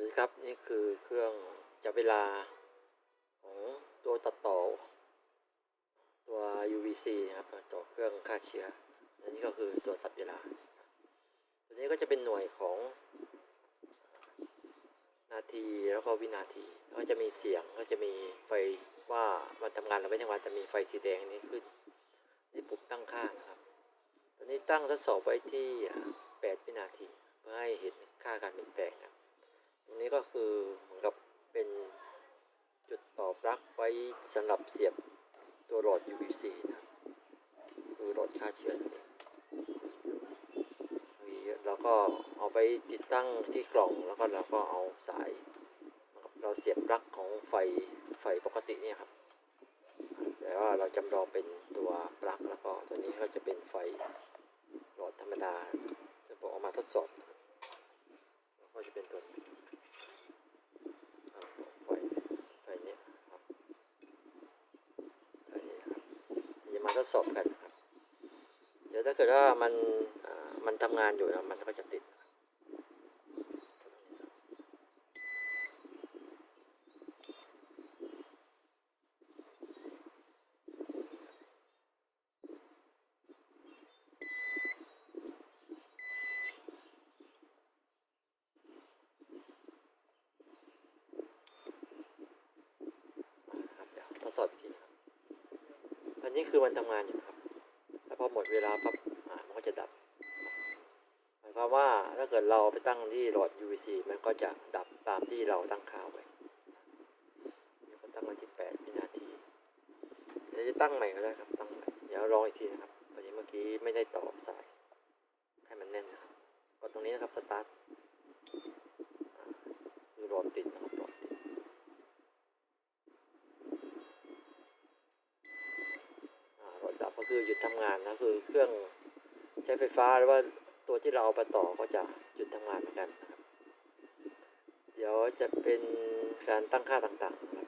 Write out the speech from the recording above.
วัสดีครับนี่คือเครื่องจับเวลาของตัวตัดต่อ ตัว UVC นะครับต่อเครื่องฆ่าเชื้ออันนี้ก็คือตัวตัดเวลา ตัวนี้ก็จะเป็นหน่วยของ นาทีแล้วก็วินาทีก็จะมีเสียงก็จะมีไฟว่ามันทำงานหรือไม่ทำงานจะมีไฟสีแดงนี้ขึ้นนี่ปุ่มตั้งค่านะครับตัวนี้ตั้งทดสอบไว้ที่ 8 วินาทีเพื่อให้เห็นค่าการเปลี่ยนแปลงครับ รงนี้ก็คือเหมือนกับเป็นจุดต่อปลั๊กไว้สำหรับเสียบตัวหลอด UVC นะคือหลอดฆ่าเชื้อนั่นเองเราก็เอาไปติดตั้งที่กล่องแล้วก็เราก็เอาสาย เราเสียบปลั๊กของไฟไฟปกติเนี่ยครับแต่ว่าเราจำลองเป็นตัวปลั๊กแล้วก็ตัวนี้ก็จะเป็นไฟหลอดธรรมดาซึ่งผมเอามาทดสอบนะครับก็จะเป็นตัวนี้ครับไฟไฟเนี้ยครับไฟนี้นะครับเดี๋ยว มาทดสอบกันครับเดี๋ยวถ้าเกิดว่ามันมันทำงานอยู่นะมันก็จะติดเดี๋ยวทดสอบอีกทีนะครับันนี้คือมันทำงานอยู่นะครับ แล้วพอหมดเวลาปั๊บมันก็จะดับ หมายความว่าถ้าเกิดเราไปตั้งที่หลอด UVC มันก็จะดับตามที่เราตั้งค่าไว้นี่ก็ตั้งไว้ที่8วินาที เดี๋ยวจะตั้งใหม่ก็ได้ครับ ตั้งใหม่เดี๋ยวลองอีกทีนะครับพอดีเมื่อกี้ไม่ได้ต่อสาย ให้มันแน่นนะครับ กดตรงนี้นะครับ สตาร์ท คือหลอดติดนะครับ คือหยุดทำงานนะคือเครื่องใช้ไฟฟ้าหรือว่าตัวที่เราเอาไปต่อก็จะหยุดทำงานเหมือนกันนะครับ เดี๋ยวจะเป็นการตั้งค่าต่างๆ